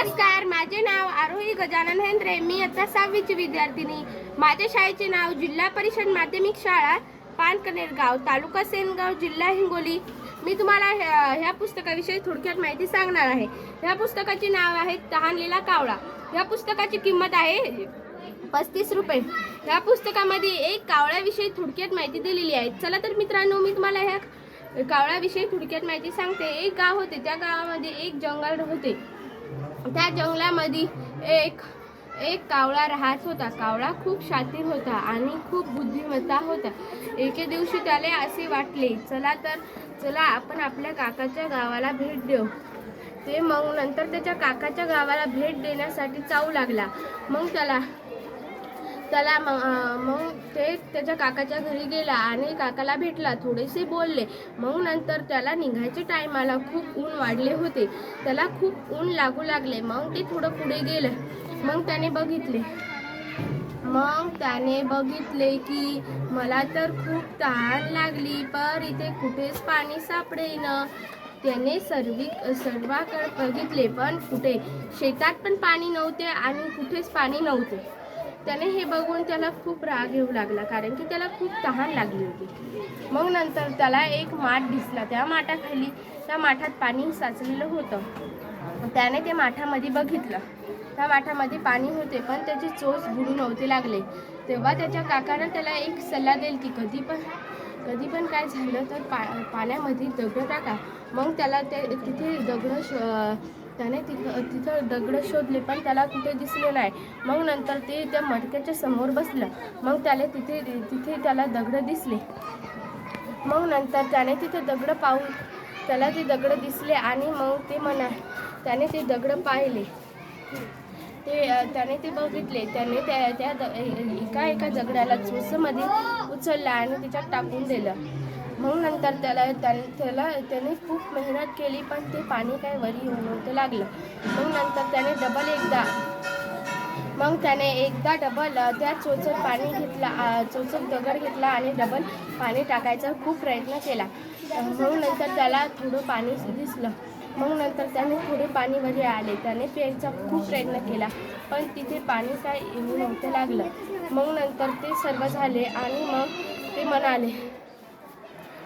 नमस्कार माझे नाव आरोही गजानन हेंद्रे. मी आता सहावीची विद्यार्थिनी. माझ्या शाळेचे नाव जिल्हा परिषद माध्यमिक शाळा पानकनेर गाव तालुका सेनगाव जिल्हा हिंगोली. मी तुम्हाला ह्या ह्या पुस्तकाविषयी थोडक्यात माहिती सांगणार आहे. ह्या पुस्तकाचे नाव आहे तहानलेला कावळा. ह्या पुस्तकाची किंमत आहे पस्तीस रुपये. ह्या पुस्तकामध्ये एक कावळ्याविषयी थोडक्यात माहिती दिलेली आहे. चला तर मित्रांनो मी तुम्हाला ह्या कावळ्याविषयी थोडक्यात माहिती सांगते. एक गाव होते. त्या गावामध्ये एक जंगल होते. त्या जंगलामध्ये एक एक कावळा राहत होता. कावळा खूप शातीर होता आणि खूप बुद्धिमत्ता होता. एके दिवशी त्याला असे वाटले चला तर चला आपण आपल्या काकाच्या गावाला भेट देऊ. ते मग नंतर त्याच्या काकाच्या गावाला भेट देण्यासाठी चावू लागला. मग त्याला त्याला मग मग ते त्याच्या काकाच्या घरी गेला आणि काकाला भेटला थोडेसे बोलले. मग नंतर त्याला निघायचे टायमाला खूप ऊन वाढले होते. त्याला खूप ऊन लागू लागले. मग ते थोडं पुढे गेलं. मग त्याने बघितले. मग त्याने बघितले की मला तर खूप तहान लागली पर इथे कुठेच पाणी सापडेना. त्याने सर्वी सर्वाकडे बघितले पण कुठे? शेतात पण पाणी नव्हते आणि कुठेच पाणी नव्हते. त्याने हे बघून त्याला खूप राग येऊ लागला कारण की त्याला खूप तहान लागली होती. मग नंतर त्याला एक माठ दिसला. त्या माठाखाली त्या माठात पाणी साचलेलं होतं. त्याने ते माठामध्ये बघितलं. त्या माठामध्ये पाणी होते पण त्याची चोच बुडू नव्हते लागले. तेव्हा त्याच्या काकानं त्याला एक सल्ला देईल की कधी पण कधी पण काय झालं तर पा पाण्यामध्ये दगड टाका. मग त्याला ते तिथे दगड श त्याने तिथं तिथं दगड शोधले पण त्याला कुठे दिसले नाही. मग नंतर ते त्या मडक्याच्या समोर बसलं. मग त्याला तिथे तिथे त्याला दगड दिसले. मग नंतर त्याने तिथे दगड पाहून त्याला ते दगड दिसले आणि मग ते म्हणा त्याने ते दगड पाहिले. ते त्याने ते बघितले. त्याने त्या त्या द- एका एका दगडाला चोचमध्ये उचलला आणि त्याच्यात टाकून दिलं. म्हणून नंतर त्याला त्याने त्याला त्याने खूप मेहनत केली पण ते पाणी काय वरी येऊन नव्हतं लागलं. मग नंतर त्याने डबल एकदा मग त्याने एकदा डबल त्या चोचत पाणी घेतला चोचत दगड घेतला आणि डबल पाणी टाकायचा खूप प्रयत्न केला. म्हणून नंतर त्याला थोडं पाणी दिसलं. मग नंतर त्याने थोडे पाणी वरी आले. त्याने प्यायचा खूप प्रयत्न केला पण तिथे पाणी काय येऊ नव्हतं लागलं. मग नंतर ते सर्व झाले आणि मग ते म्हणाले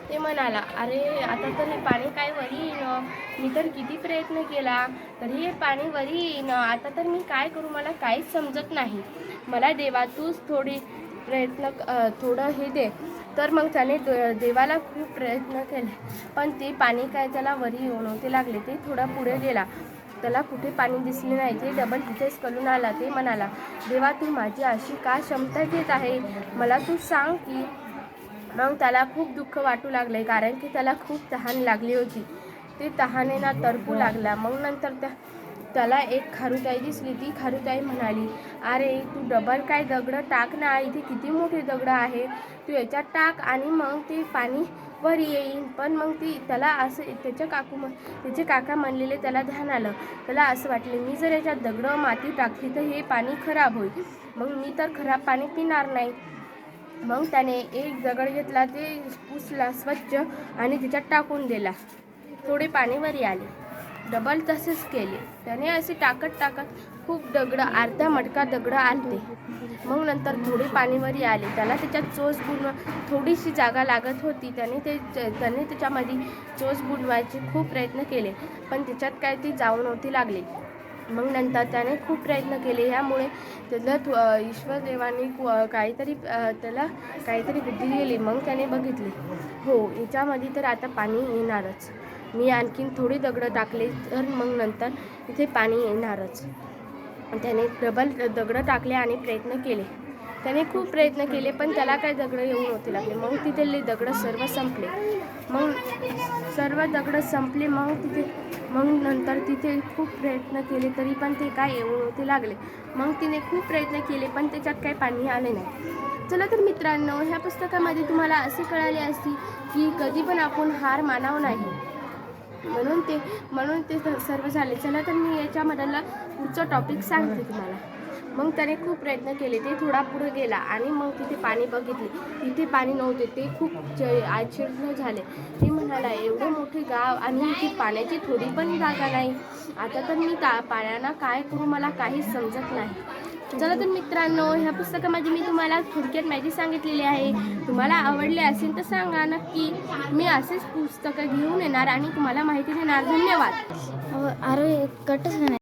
ते म्हणाला अरे आता तर हे पाणी काय वरी येईन? मी तर किती प्रयत्न केला तरी हे पाणी वरी येईन. आता तर मी काय करू? मला काहीच समजत नाही. मला देवा तूच थोडी प्रयत्न थोडं हे दे. तर मग त्याने देवाला खूप प्रयत्न केले. पण ते पाणी काय त्याला वरी येऊ नव्हते लागले. ते थोडा पुढे गेला. त्याला कुठे पाणी दिसले नाही. ते डबल तिथेच कलून आला. ते म्हणाला देवा तू माझी अशी का क्षमता घेत आहे? मला तू सांग की मग त्याला खूप दुःख वाटू लागले. कारण की त्याला खूप तहान लागली होती. ते तहानेना तरपू लागला. मग नंतर त्या त्याला एक खारुताई दिसली ती खारुताई म्हणाली अरे तू डबल काय दगड टाक ना इथे किती मोठे दगड आहे. तू याच्यात टाक आणि मग ते पाणी वर येईल पण मग ती त्याला असं त्याच्या काकू म त्याचे काका म्हणलेले त्याला ध्यान आलं. त्याला असं वाटले मी जर याच्यात दगड माती टाकली तर हे पाणी खराब होईल. मग मी तर खराब पाणी पिणार नाही. मग त्याने एक दगड घेतला ते पुसला स्वच्छ आणि त्याच्यात टाकून दिला. थोडे पाणी वरी आले. डबल तसेच केले. त्याने असे टाकत टाकत खूप दगड अर्धा मटका दगड आलते मग नंतर थोडे पाणीवरी आले. त्याला त्याच्यात चोच बुडवा थोडीशी जागा लागत होती. त्याने ते त्याने त्याच्यामध्ये चोच बुडवायचे खूप प्रयत्न केले. पण त्याच्यात काय ती जाऊ नव्हती लागली. मग नंतर त्याने खूप प्रयत्न केले. यामुळे त्याला ईश्वरदेवाने काहीतरी त्याला काहीतरी बुद्धी दिली. मग त्याने बघितले. हो याच्यामध्ये तर आता पाणी येणारच. मी आणखीन थोडी दगडं टाकले तर मग नंतर इथे पाणी येणारच. त्याने डबल दगडं टाकले आणि प्रयत्न केले. त्याने खूप प्रयत्न केले पण त्याला काय दगडं येऊ नव्हते लागले. मग तिथले दगडं सर्व संपले. मग सर्व दगडं संपले मग तिथे मग नंतर तिथे खूप प्रयत्न केले तरी पण ते काय येऊ नव्हते लागले. मग तिने खूप प्रयत्न केले पण त्याच्यात काही पाणी आले नाही. चला तर मित्रांनो ह्या पुस्तकामध्ये तुम्हाला असे कळाले असते की कधी पण आपण हार मानावं नाही. म्हणून ते म्हणून ते सर्व झाले. चला तर मी याच्यामधला पुढचा टॉपिक सांगते तुम्हाला. मग त्याने खूप प्रयत्न केले. ते थोडा पुढे गेला आणि मग तिथे पाणी बघितले. तिथे पाणी नव्हते. ते खूप आश्चर्य झाले. ते म्हणाला एवढं मोठे गाव आणि इथे पाण्याची थोडी पण जागा नाही. आता तर मी का पाण्यानं काय करू? मला काहीच समजत नाही. चला तर मित्रांनो ह्या पुस्तकामध्ये मी तुम्हाला थोडक्यात माहिती सांगितलेली आहे. तुम्हाला आवडले असेल तर सांगा. नक्की मी असेच पुस्तकं घेऊन येणार आणि तुम्हाला माहिती देणार. धन्यवाद. अरे कटच नाही.